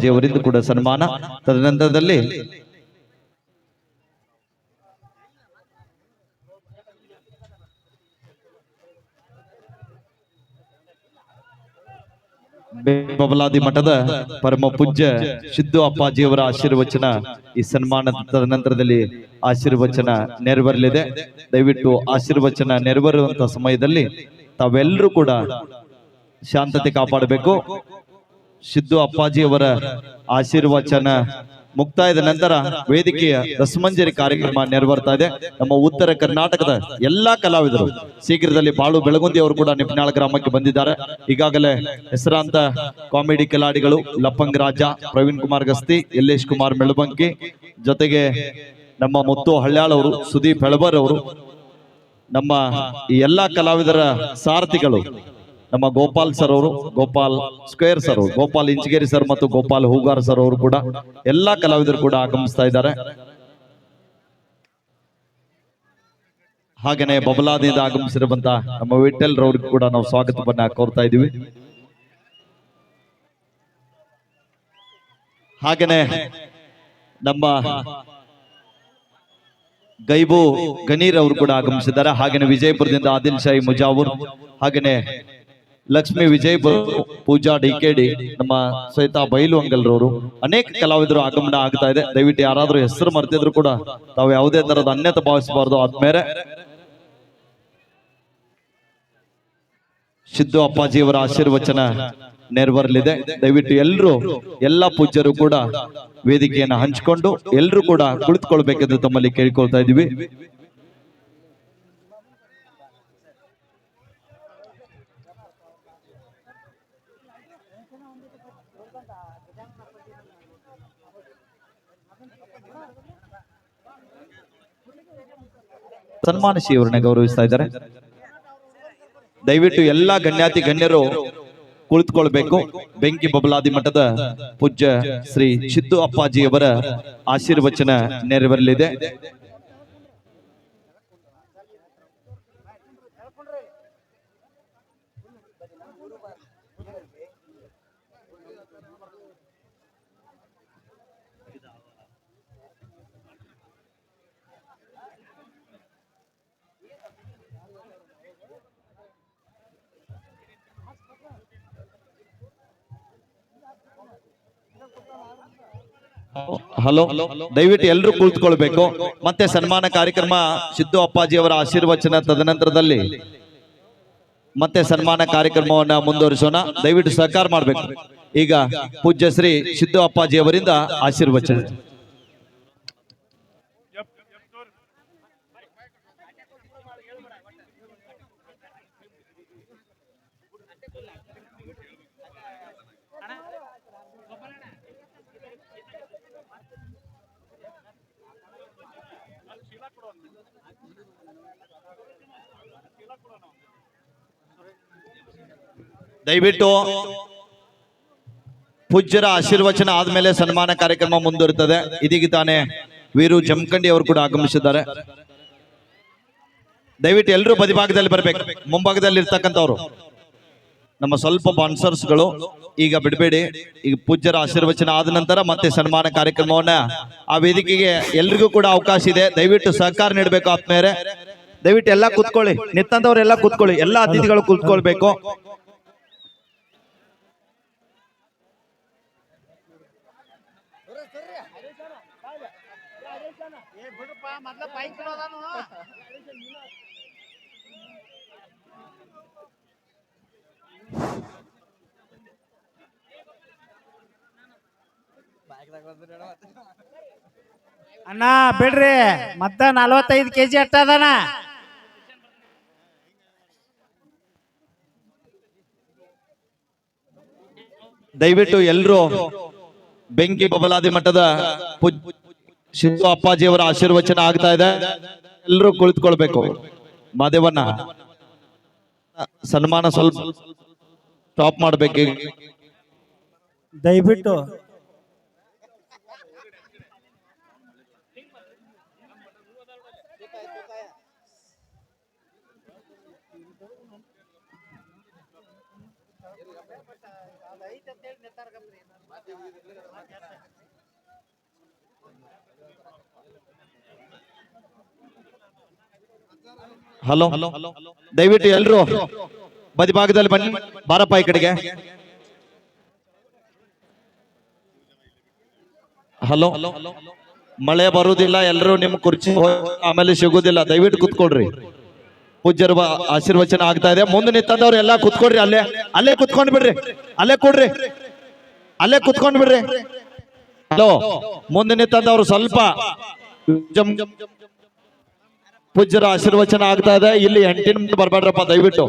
ಅವರಿಂದ ಕೂಡ ಸನ್ಮಾನ. ತದನಂತರದಲ್ಲಿ ಬಬಲಾದಿ ಮಠದ ಪರಮ ಪೂಜ್ಯ ಸಿದ್ದು ಅಪ್ಪಾಜಿಯವರ ಆಶೀರ್ವಚನ ಈ ಸನ್ಮಾನ ತದನಂತರದಲ್ಲಿ ಆಶೀರ್ವಚನ ನೆರವೇರಲಿದೆ. ದಯವಿಟ್ಟು ಆಶೀರ್ವಚನ ನೆರವೇರುವಂತಹ ಸಮಯದಲ್ಲಿ ತಾವೆಲ್ಲರೂ ಕೂಡ ಶಾಂತತೆ ಕಾಪಾಡಬೇಕು. ಸಿದ್ದು ಅಪ್ಪಾಜಿಯವರ ಆಶೀರ್ವಚನ ಮುಕ್ತಾಯದ ನಂತರ ವೇದಿಕೆಯ ರಸಮಂಜರಿ ಕಾರ್ಯಕ್ರಮ ನೆರವೇರ್ತಾ ಇದೆ. ನಮ್ಮ ಉತ್ತರ ಕರ್ನಾಟಕದ ಎಲ್ಲಾ ಕಲಾವಿದರು ಶೀಘ್ರದಲ್ಲಿ ಬಾಳು ಬೆಳಗುಂದಿ ಅವರು ಕೂಡ ನಿಪ್ನಾಳ ಗ್ರಾಮಕ್ಕೆ ಬಂದಿದ್ದಾರೆ. ಈಗಾಗಲೇ ಹೆಸರಾಂತ ಕಾಮಿಡಿ ಕಲಾಡಿಗಳು ಲಪ್ಪಂಗ್ ರಾಜ, ಪ್ರವೀಣ್ ಕುಮಾರ್ ಗಸ್ತಿ, ಯಲ್ಲೇಶ್ ಕುಮಾರ್ ಮೆಳಬಂಕಿ, ಜೊತೆಗೆ ನಮ್ಮ ಮುತ್ತು ಹಳ್ಯಾಳ್ ಅವರು, ಸುದೀಪ್ ಹೆಳಬರ್ ಅವರು, ನಮ್ಮ ಈ ಎಲ್ಲಾ ಕಲಾವಿದರ ಸಾರಥಿಗಳು ನಮ್ಮ ಗೋಪಾಲ್ ಸರ್ ಅವರು, ಗೋಪಾಲ್ ಸ್ಕ್ವೇರ್ ಸರ್ ಅವರು, ಗೋಪಾಲ್ ಇಂಚಗೇರಿ ಸರ್ ಮತ್ತು ಗೋಪಾಲ್ ಹೂಗಾರ್ ಸರ್ ಅವರು ಕೂಡ ಎಲ್ಲಾ ಕಲಾವಿದರು ಕೂಡ ಆಗಮಿಸ್ತಾ ಇದ್ದಾರೆ. ಹಾಗೇನೆ ಬಬಲಾದಿಂದ ಆಗಮಿಸಿರುವಂತ ನಮ್ಮ ವಿಠಲ್ ರವ್ರಿಗೂ ಕೂಡ ನಾವು ಸ್ವಾಗತವನ್ನ ಕೋರ್ತಾ ಇದೀವಿ ಹಾಗೇನೆ ನಮ್ಮ ಗೈಬು ಗನೀರ್ ಅವರು ಕೂಡ ಆಗಮಿಸಿದ್ದಾರೆ. ಹಾಗೇನೆ ವಿಜಯಪುರದಿಂದ ಆದಿಲ್ ಶಾಹಿ ಮುಜಾವೂರ್, ಹಾಗೇನೆ Lakshmi Vijay Pooja D K D, ನಮ್ಮ ಸಹಿತ ಬೈಲು ಅಂಗಲ್ರವರು. ಅನೇಕ ಕಲಾವಿದರು ಆಗಮನ ಆಗ್ತಾ ಇದೆ. ದಯವಿಟ್ಟು ಯಾರಾದ್ರೂ ಹೆಸರು ಮರ್ತಿದ್ರು ಕೂಡ ತಾವು ಯಾವುದೇ ತರದ ಅನ್ಯತೆ ಭಾವಿಸಬಾರ್ದು. ಆದ್ಮೇಲೆ ಸಿದ್ದು ಅಪ್ಪಾಜಿಯವರ ಆಶೀರ್ವಚನ ನೆರವೇರಲಿದೆ. ದಯವಿಟ್ಟು ಎಲ್ಲರೂ, ಎಲ್ಲ ಪೂಜ್ಯರು ಕೂಡ ವೇದಿಕೆಯನ್ನು ಹಂಚಿಕೊಂಡು ಎಲ್ಲರೂ ಕೂಡ ಕುಳಿತುಕೊಳ್ಬೇಕೆಂದು ತಮ್ಮಲ್ಲಿ ಕೇಳಿಕೊಳ್ತಾ ಇದ್ದೀವಿ. ಸನ್ಮಾನಿಸಿ ಇವ್ರನ್ನ ಗೌರವಿಸ್ತಾ ಇದ್ದಾರೆ. ದಯವಿಟ್ಟು ಎಲ್ಲಾ ಗಣ್ಯಾತಿ ಗಣ್ಯರು ಕುಳಿತುಕೊಳ್ಬೇಕು. ಬೆಂಕಿ ಬಬಲಾದಿ ಮಠದ ಪೂಜ್ಯ ಶ್ರೀ ಸಿದ್ದು ಅಪ್ಪಾಜಿಯವರ ಆಶೀರ್ವಚನ ನೆರವೇರಲಿದೆ. ಹಲೋ, ದಯವಿಟ್ಟು ಎಲ್ಲರೂ ಕುಳಿತುಕೊಳ್ಬೇಕು. ಮತ್ತೆ ಸನ್ಮಾನ ಕಾರ್ಯಕ್ರಮ ಸಿದ್ದು ಅಪ್ಪಾಜಿ ಅವರ ಆಶೀರ್ವಚನ ತದನಂತರದಲ್ಲಿ. ಮತ್ತೆ ಸನ್ಮಾನ ಕಾರ್ಯಕ್ರಮವನ್ನ ಮುಂದುವರಿಸೋಣ. ದಯವಿಟ್ಟು ಸಹಕಾರ ಮಾಡಬೇಕು. ಈಗ ಪೂಜ್ಯ ಶ್ರೀ ಸಿದ್ದು ಅಪ್ಪಾಜಿ ಅವರಿಂದ ಆಶೀರ್ವಚನ. ದಯವಿಟ್ಟು ಪೂಜ್ಯರ ಆಶೀರ್ವಚನ ಆದ್ಮೇಲೆ ಸನ್ಮಾನ ಕಾರ್ಯಕ್ರಮ ಮುಂದುವರಿತದೆ. ಇದೀಗ ತಾನೇ ವೀರು ಜಮಖಂಡಿ ಅವರು ಕೂಡ ಆಗಮಿಸಿದ್ದಾರೆ. ದಯವಿಟ್ಟು ಎಲ್ಲರೂ ಬದಿಭಾಗದಲ್ಲಿ ಬರ್ಬೇಕು. ಮುಂಭಾಗದಲ್ಲಿ ಇರ್ತಕ್ಕಂಥವ್ರು. ನಮ್ಮ ಸ್ವಲ್ಪ ಬಾನ್ಸರ್ಸ್ಗಳು ಈಗ ಬಿಡಬೇಡಿ. ಈಗ ಪೂಜ್ಯರ ಆಶೀರ್ವಚನ ಆದ ನಂತರ ಮತ್ತೆ ಸನ್ಮಾನ ಕಾರ್ಯಕ್ರಮವನ್ನ ಆ ವೇದಿಕೆಗೆ ಎಲ್ರಿಗೂ ಕೂಡ ಅವಕಾಶ ಇದೆ. ದಯವಿಟ್ಟು ಸಹಕಾರ ನೀಡಬೇಕು ಆತ್ಮೇರೆ ದಯವಿಟ್ಟು ಎಲ್ಲ ಕೂತ್ಕೊಳ್ಳಿ. ನಿತ್ತಂದವರೆಲ್ಲ ಕೂತ್ಕೊಳ್ಳಿ. ಎಲ್ಲ ಅತಿಥಿಗಳು ಕೂತ್ಕೊಳ್ಬೇಕು. ಅಣ್ಣ ಬಿಡ್ರಿ. ಮತ್ತ ನಲವತ್ತೈದು ಕೆಜಿ ಅಟ್ಟದಣ್ಣ ದಯವಿಟ್ಟು ಎಲ್ಲರೂ ಬೆಂಕಿ ಬಬಲಾದಿ ಮಠದ ಶಿವ ಅಪ್ಪಾಜಿಯವರ ಆಶೀರ್ವಚನ ಆಗ್ತಾ ಇದೆ. ಎಲ್ಲರೂ ಕುಳಿತುಕೊಳ್ಬೇಕು. ಮಾದೇವನ್ನ ಸನ್ಮಾನ ಸ್ವಲ್ಪ ಟಾಪ್ ಮಾಡ್ಬೇಕು. ದಯವಿಟ್ಟು. ಹಲೋ, ದಯವಿಟ್ಟು ಎಲ್ರು ಬದಿಭಾಗದಲ್ಲಿ ಬನ್ನಿ, ಬಾರಪ್ಪ ಈ ಕಡೆಗೆ. ಹಲೋ, ಮಳೆ ಬರುವುದಿಲ್ಲ ಎಲ್ಲರೂ ನಿಮ್ ಕುರ್ಚಿ ಆಮೇಲೆ ಸಿಗುದಿಲ್ಲ, ದಯವಿಟ್ಟು ಕುತ್ಕೊಳ್ರಿ. ಪೂಜ್ಯರ ಆಶೀರ್ವಚನ ಆಗ್ತಾ ಇದೆ. ಮುಂದೆ ನಿಂತಂದವ್ರು ಎಲ್ಲ ಕುತ್ಕೊಡ್ರಿ ಅಲ್ಲೇ ಅಲ್ಲೇ ಕುತ್ಕೊಂಡ್ ಬಿಡ್ರಿ, ಅಲ್ಲೇ ಕೊಡ್ರಿ, ಅಲ್ಲೇ ಕುತ್ಕೊಂಡ್ ಬಿಡ್ರಿ. ಹಲೋ, ಮುಂದೆ ನಿಂತಂದವ್ರು ಸ್ವಲ್ಪ ಪೂಜ್ಯರ ಆಶೀರ್ವಚನ ಆಗ್ತಾ ಇದೆ. ಇಲ್ಲಿ ಎಂಟಿನ ಮುಂದೆ ಬರ್ಬೇಡ್ರಪ್ಪ, ದಯವಿಟ್ಟು.